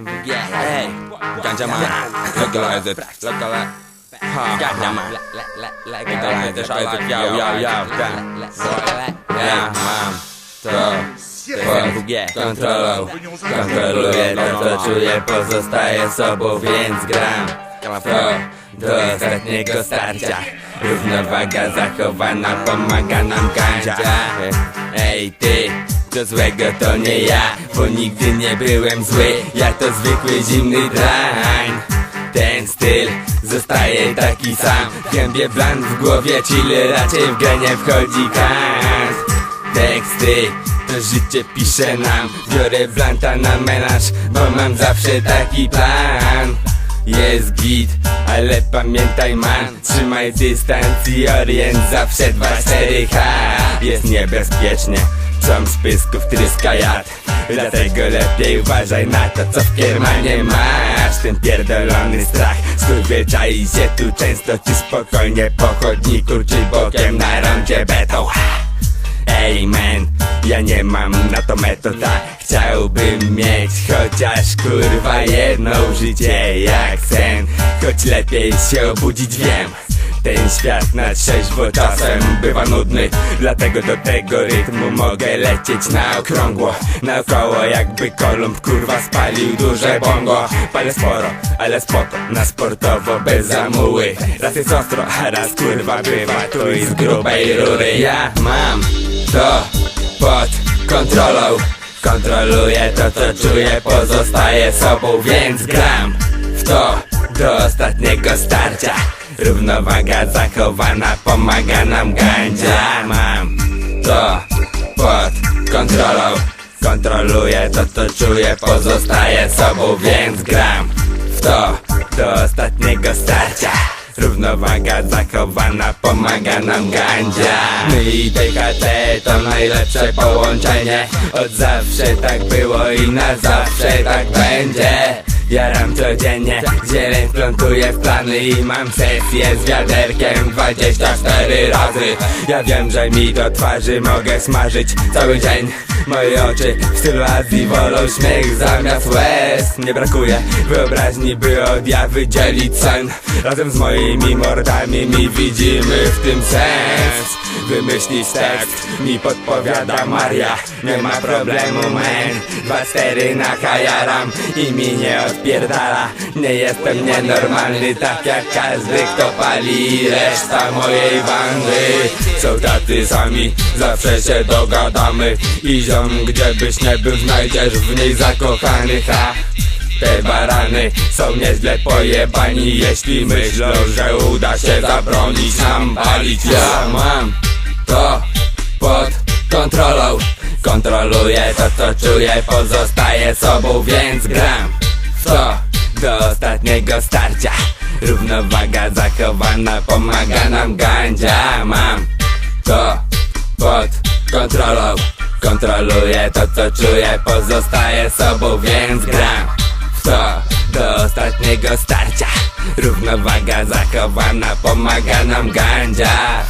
MWG, ej Gandzia ma Legalize it. Legalize Gandzia ma Legalize it. Yo, yo, yo. Ja mam To MWG Kontrolą Kontroluję to co czuję Pozostaję sobą więc gram. To do ostatniego starcia. Równowaga zachowana pomaga nam gandzia Ej ty do złego to nie ja, bo nigdy nie byłem zły. Ja to zwykły zimny drań. Ten styl zostaje taki sam. Gębie bland w głowie, chill raczej w grę nie wchodzi kant. Teksty to życie pisze nam. Biorę blanta na menaż, bo mam zawsze taki plan. Jest git, ale pamiętaj man. Trzymaj dystans i orient zawsze 2-4H Jest niebezpiecznie, com z pysków tryska jad. Dlatego lepiej uważaj na to co w kiermanie masz. Ten pierdolony strach Skurwy czai się tu często Czy spokojnie po chodniku Czy bokiem na rondzie betą. Ej man, ja nie mam na to metoda. Chciałbym mieć chociaż kurwa jedno życie jak sen. Choć lepiej się obudzić wiem ten świat na trzeźwo czasem bywa nudny. Dlatego do tego rytmu mogę lecieć na okrągło. Naokoło jakby Kolumb kurwa spalił duże bongo Palę sporo, ale spoko, na sportowo bez zamuły. Raz jest ostro, a raz kurwa bywa tu i z grubej rury. Ja mam to pod kontrolą. Kontroluję to co czuję, pozostaję sobą, więc gram w to do ostatniego starcia Równowaga zachowana pomaga nam gandzia Mam to pod kontrolą. Kontroluję to co czuję, pozostaję sobą, więc gram w to do ostatniego starcia. Równowaga zachowana pomaga nam gandzia My i THT to najlepsze połączenie. Od zawsze tak było i na zawsze tak będzie Jaram codziennie, zieleń wplątuję w plany I mam sesję z wiaderkiem 24 razy. Ja wiem, że mi do twarzy mogę smażyć cały dzień. Moje oczy w stylu Azji wolą śmiech zamiast łez. Nie brakuje wyobraźni, by od ja wydzielić sen. Razem z moimi mordami mi widzimy w tym sens. Wymyślić tekst mi podpowiada Maria. Nie ma problemu man Dwa stery na kajaram i mi nie Nie jestem nienormalny tak jak każdy kto pali Reszta mojej bandy. Są tacy sami, zawsze się dogadamy. I ziom gdzie byś nie był znajdziesz w niej zakochanych a te barany są nieźle pojebani. Jeśli myślą, że uda się zabronić nam palić Ja mam to pod kontrolą. Kontroluję to co czuję, pozostaję sobą, więc gram to do ostatniego starcia. Równowaga zachowana pomaga nam gandzia Mam to pod kontrolą. Kontroluję to co czuję, pozostaję sobą, więc gram w to. Do ostatniego starcia. Równowaga zachowana pomaga nam gandzia